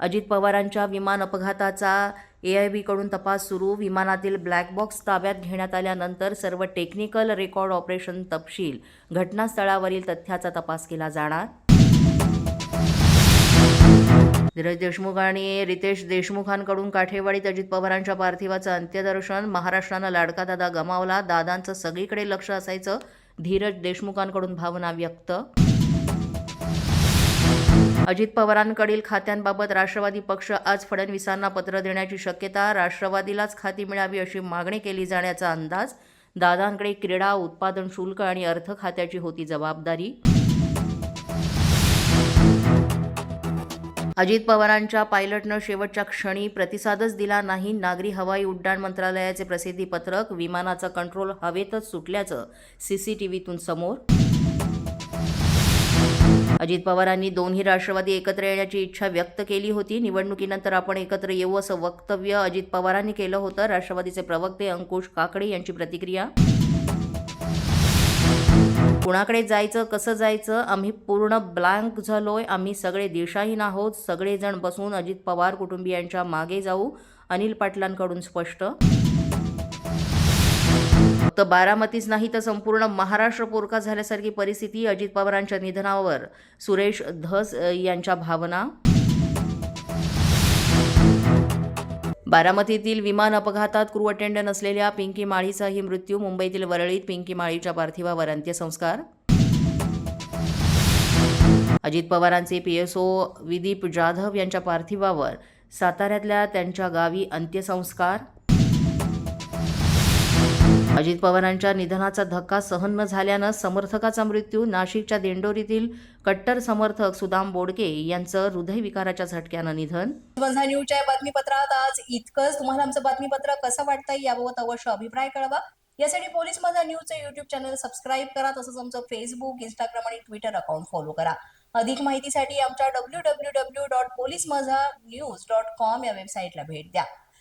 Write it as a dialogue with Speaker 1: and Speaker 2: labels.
Speaker 1: अजित पवारांच्या विमान अपघाताचा ए आय बीकडून तपास सुरू. विमानातील ब्लॅक बॉक्स ताब्यात घेण्यात आल्यानंतर सर्व टेक्निकल रेकॉर्ड ऑपरेशन तपशील. घटनास्थळावरील तथ्याचा तपास केला जाणार. धीरज देशमुख आणि रितेश देशमुखांकडून काठेवाडीत अजित पवारांच्या पार्थिवाचं अंत्यदर्शन. महाराष्ट्रानं लाडका दादा गमावला. दादांचं सगळीकडे लक्ष असायचं. धीरज देशमुखांकडून भावना व्यक्त अजित पवारांकडील खात्यांबाबत राष्ट्रवादी पक्ष आज फडणवीसांना पत्र देण्याची शक्यता राष्ट्रवादीलाच खाती मिळावी अशी मागणी केली जाण्याचा अंदाज दादांकडे क्रीडा उत्पादन शुल्क आणि अर्थ खात्याची होती जबाबदारी. अजित पवारांच्या पायलटनं शेवटच्या क्षणी प्रतिसादच दिला नाही. नागरी हवाई उड्डाण मंत्रालयाचे प्रसिद्धी पत्रक विमानाचा कंट्रोल हवेतच सुटल्याचं सीसीटीव्हीतून समोर अजित पवारांनी दोन्ही राष्ट्रवादी एकत्र येण्याची इच्छा व्यक्त केली होती. निवडणुकीनंतर आपण एकत्र येऊ असं वक्तव्य अजित पवारांनी केलं होतं. राष्ट्रवादीचे प्रवक्ते अंकुश काकडे यांची प्रतिक्रिया? कुणाकडे जायचं कसं जायचं? आम्ही पूर्ण ब्लँक झालोय. आम्ही सगळे दिशाहीन आहोत. सगळेजण बसून अजित पवार कुटुंबियांच्या मागे जाऊ. अनिल पाटलांकडून स्पष्ट फक्त बारामतीच नाही तर संपूर्ण महाराष्ट्र पोरका झाल्यासारखी परिस्थिती अजित पवारांच्या निधनावर. सुरेश धस यांच्या भावना? बारामतीतील विमान अपघातात क्रू अटेंडंट असलेल्या पिंकी माळीचाही मृत्यू मुंबईतील वरळीत पिंकी माळीच्या पार्थिवावर अंत्यसंस्कार. अजित पवारांचे पीएसओ विदीप जाधव यांच्या पार्थिवावर साताऱ्यातल्या त्यांच्या गावी अंत्यसंस्कार. अजित पवारांच्या निधनाचा धक्का सहन न झाल्यानं समर्थकाचा मृत्यू नाशिकच्या दिंडोरीतील कट्टर समर्थक सुदाम बोडके यांचं हृदयविकाराच्या झटक्यानं निधन.
Speaker 2: माझा न्यूजच्या बातमीपत्रात आज इतकंच. तुम्हाला आमचं बातमीपत्र कसं वाटतंय याबाबत अवश्य अभिप्राय कळवा. यासाठी पोलीस माझा न्यूजचं युट्यूब चॅनल सबस्क्राईब करा तसंच आमचं फेसबुक इंस्टाग्राम आणि ट्विटर अकाउंट फॉलो करा. अधिक माहितीसाठी आमच्या W W W dot police Majha news dot com या वेबसाईटला भेट द्या.